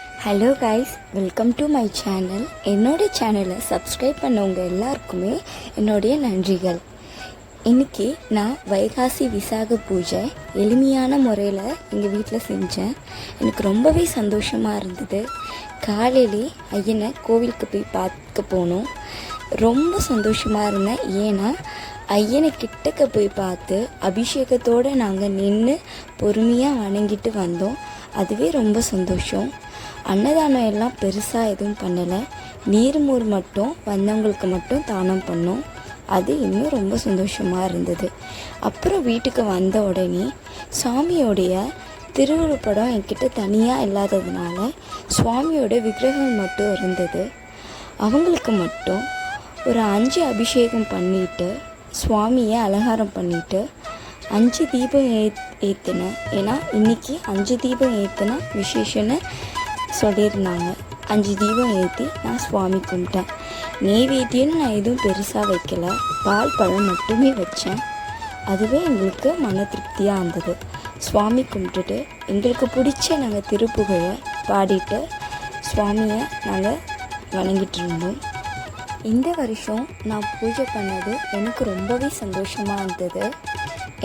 Hello guys welcome to my channel என்னோட சேனலை subscribe பண்ணவங்க எல்லாருக்குமே என்னுடைய நன்றிகள். இன்னைக்கு நான் வைகாசி விசாக பூஜை எளிமையான முறையில் எங்கள் வீட்டில் செஞ்சேன். எனக்கு ரொம்பவே சந்தோஷமாக இருந்தது. காலையிலே ஐயனை கோவிலுக்கு போய் பார்க்க போனோம். ரொம்ப சந்தோஷமாக இருந்தேன். ஏன்னா ஐயனை கிட்டக்க போய் பார்த்து அபிஷேகத்தோடு நாங்கள் நின்று பொறுமையாக வணங்கிட்டு வந்தோம். அதுவே ரொம்ப சந்தோஷம். அன்னதானம் எல்லாம் பெருசாக எதுவும் பண்ணலை. நீர்மூர் மட்டும் வந்தவங்களுக்கு மட்டும் தானம் பண்ணோம். அது இன்னும் ரொம்ப சந்தோஷமாக இருந்தது. அப்புறம் வீட்டுக்கு வந்த உடனே சாமியோடைய படம் என்கிட்ட தனியாக இல்லாததுனால சுவாமியோட விக்கிரகம் மட்டும் இருந்தது. அவங்களுக்கு மட்டும் ஒரு அஞ்சு அபிஷேகம் பண்ணிட்டு சுவாமியை அலங்காரம் பண்ணிட்டு அஞ்சு தீபம் ஏ ஏற்றினேன் ஏன்னா இன்னைக்கு அஞ்சு தீபம் ஏற்றினா விசேஷன்னு சொல்லியிருந்தாங்க. அஞ்சு தீபம் ஏற்றி நான் சுவாமி கும்பிட்டேன். நெய்வேத்தியம்னு நான் எதுவும் பெருசாக வைக்கல. பால் பழம் மட்டுமே வச்சேன். அதுவே எங்களுக்கு மன திருப்தியாக இருந்தது. சுவாமி கும்பிட்டுட்டு எங்களுக்கு பிடிச்ச நாங்கள் திருப்புகழை பாடிட்டு சுவாமியை நாங்கள் வணங்கிட்டு இருந்தோம். இந்த வருஷம் நான் பூஜை பண்ணது எனக்கு ரொம்பவே சந்தோஷமாக இருந்தது.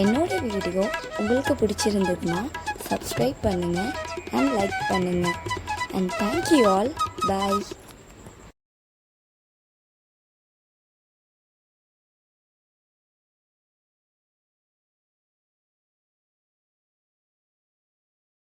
என்னோட வீடியோ உங்களுக்கு பிடிச்சிருந்ததுன்னா சப்ஸ்கிரைப் பண்ணுங்கள் அண்ட் லைக் பண்ணுங்கள் and thank you all bye